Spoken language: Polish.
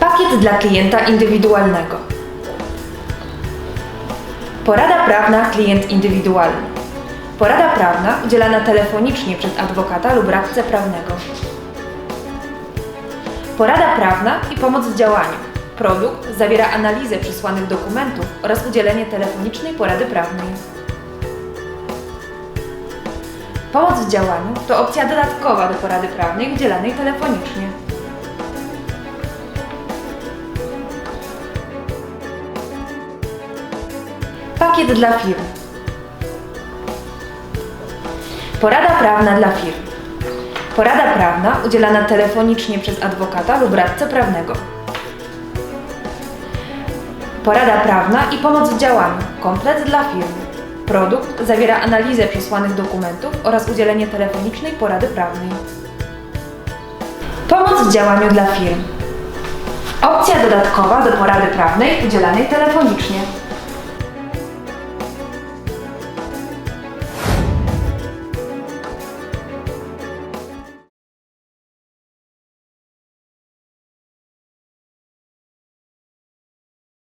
Pakiet dla klienta indywidualnego. Porada prawna klient indywidualny. Porada prawna udzielana telefonicznie przez adwokata lub radcę prawnego. Porada prawna i pomoc w działaniu. Produkt zawiera analizę przesłanych dokumentów oraz udzielenie telefonicznej porady prawnej. Pomoc w działaniu to opcja dodatkowa do porady prawnej udzielanej telefonicznie. Pakiet dla firm. Porada prawna dla firm. Porada prawna udzielana telefonicznie przez adwokata lub radcę prawnego. Porada prawna i pomoc w działaniu. Komplet dla firm. Produkt zawiera analizę przesłanych dokumentów oraz udzielenie telefonicznej porady prawnej. Pomoc w działaniu dla firm. Opcja dodatkowa do porady prawnej udzielanej telefonicznie.